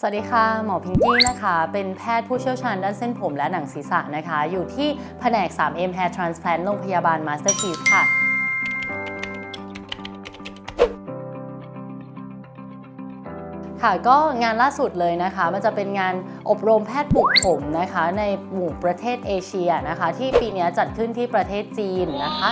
สวัสดีค่ะ หมอพิงกี้นะคะ เป็นแพทย์ผู้เชี่ยวชาญด้านเส้นผมและหนังศีรษะนะคะ อยู่ที่แผนก 3M Hair Transplant โรงพยาบาล Masterpiece ค่ะค่ะก็งานล่าสุดเลยนะคะ มันจะเป็นงานอบรมแพทย์ปลูกผมนะคะ ในหมู่ประเทศเอเชียนะคะ ที่ปีนี้จัดขึ้นที่ประเทศจีนนะคะ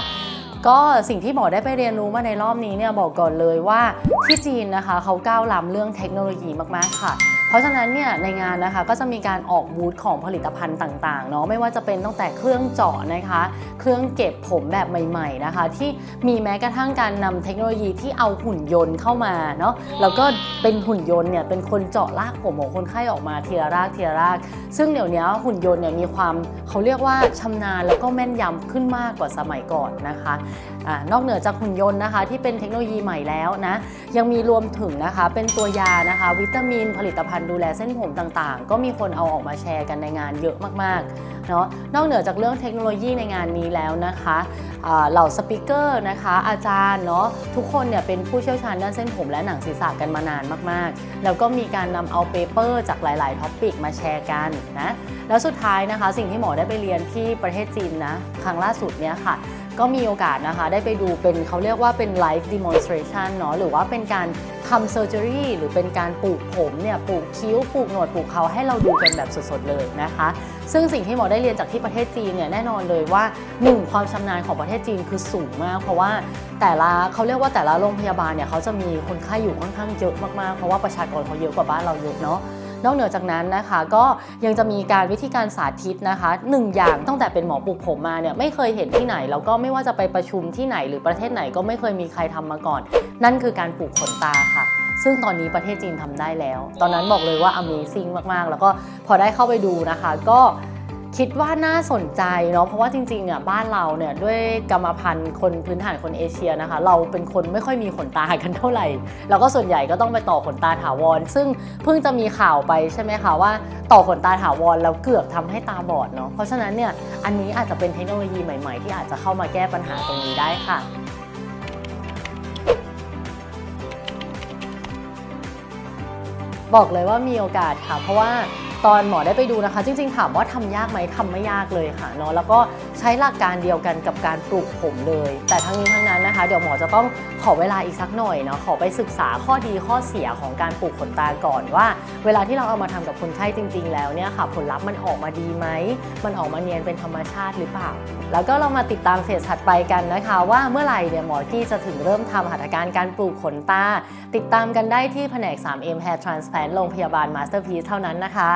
ก็สิ่งที่หมอได้ไปเรียนรู้มาในรอบนี้เนี่ยบอกก่อนเลยว่าที่จีนนะคะเขาก้าวล้ำเรื่องเทคโนโลยีมาก ๆ ค่ะ ราะฉะนั้นเนี่ยในงานนะคะก็จะมีการออกบูธของผลิตภัณฑ์ต่างๆเนาะไม่ว่าจะเป็นตั้งแต่เครื่องเจาะนะคะ เครื่องเก็บผมแบบใหม่ๆนะคะ ที่มีแม้กระทั่งการนำเทคโนโลยีที่เอาหุ่นยนต์เข้ามาเนาะแล้วก็เป็นหุ่นยนต์เนี่ยเป็นคนเจาะรากผมของคนไข้ออกมาทีละรากทีละราก ซึ่งเดี๋ยวนี้หุ่นยนต์เนี่ยมีความเขาเรียกว่าชำนาญแล้วก็แม่นยำขึ้นมากกว่าสมัยก่อนนะคะอนอกเหนือจากหุ่นยนต์นะคะ ที่เป็นเทคโนโลยีใหม่แล้วนะยังมีรวมถึงนะคะเป็นตัวยานะคะ วิตามิน ผลิตภัณฑ์ดูแลเส้นผมต่างๆ ก็มีคนเอาออกมาแชร์กันในงานเยอะมากๆเนาะนอกเหนือจากเรื่องเทคโนโลยีในงานนี้แล้วนะคะเหล่าสปิเกอร์นะคะอาจารย์เนาะทุกคนเนี่ยเป็นผู้เชี่ยวชาญด้านเส้นผมและหนังศีรษะกันมานานมากๆ แล้วก็มีการนำเอาเปเปอร์จากหลาย ๆ ท็อปิกมาแชร์กันนะแล้วสุดท้ายนะคะสิ่งที่หมอได้ไปเรียนที่ประเทศจีนนะครั้งล่าสุดเนี่ยค่ะก็มีโอกาสนะคะได้ไปดูเป็นเขาเรียกว่าเป็น live demonstration เนาะหรือว่าเป็นการทำ surgery หรือเป็นการปลูกผมเนี่ยปลูกคิ้วปลูกหนวดปลูกเขาให้เราดูกันแบบสดๆเลยนะคะ ซึ่งสิ่งที่หมอได้เรียนจากที่ประเทศจีนเนี่ยแน่นอนเลยว่าหนึ่งความชำนาญของประเทศจีนคือสูงมาก เพราะว่าแต่ละเขาเรียกว่าแต่ละโรงพยาบาลเนี่ยเขาจะมีคนไข้อยู่ค่อนข้างเยอะมากๆเพราะว่าประชากรเขาเยอะกว่าบ้านเราเยอะเนาะ นอกเหนือจากนั้นนะคะก็ยังจะมีการวิธีการสาธิตนะคะหนึ่งอย่างตั้งแต่เป็นหมอปลูกผมมาเนี่ยไม่เคยเห็นที่ไหนแล้วก็ไม่ว่าจะไปประชุมที่ไหนหรือประเทศไหนก็ไม่เคยมีใครทำมาก่อน นั่นคือการปลูกขนตาค่ะ ซึ่งตอนนี้ประเทศจีนทำได้แล้ว ตอนนั้นบอกเลยว่า Amazing มากๆ แล้วก็พอได้เข้าไปดูนะคะก็ คิดว่าน่าสนใจเนาะเพราะว่าจริงๆเนี่ยบ้านเราเนี่ยด้วยกรรมพันธุ์คนพื้นฐานคนเอเชียนะคะ เราเป็นคนไม่ค่อยมีขนตากันเท่าไหร่ แล้วก็ส่วนใหญ่ก็ต้องไปต่อขนตาถาวร ซึ่งเพิ่งจะมีข่าวไปใช่ไหมคะว่าต่อขนตาถาวรแล้วเกือบทำให้ตาบอดเนาะเพราะฉะนั้นเนี่ยอันนี้อาจจะเป็นเทคโนโลยีใหม่ ๆ ที่อาจจะเข้ามาแก้ปัญหาตรงนี้ได้ค่ะบอกเลยว่ามีโอกาสค่ะ เพราะว่า ตอนหมอได้ไปดูนะคะ จริงๆ ถามว่าทำยากไหมทำไม่ยากเลยค่ะเนาะแล้วก็ใช้หลักการเดียวกันกับการปลูกผมเลย แต่ทั้งนี้ทั้งนั้นนะคะ เดี๋ยวหมอจะต้องขอเวลาอีกสักหน่อยเนาะขอไปศึกษาข้อดีข้อเสียของการปลูกขนตาก่อนว่า เวลาที่เราเอามาทำกับคนไข้จริง ๆ แล้วเนี่ยค่ะ ผลลัพธ์มันออกมาดีไหมมันออกมาเนียนเป็นธรรมชาติหรือเปล่า แล้วก็เรามาติดตามเฟสถัดไปกันนะคะ ว่าเมื่อไหร่เนี่ยหมอกี้จะถึงเริ่มทำหัตถการการปลูกขนตา ติดตามกันได้ที่แผนก 3M Hair Transplant โรงพยาบาล Masterpiece เท่านั้นนะคะ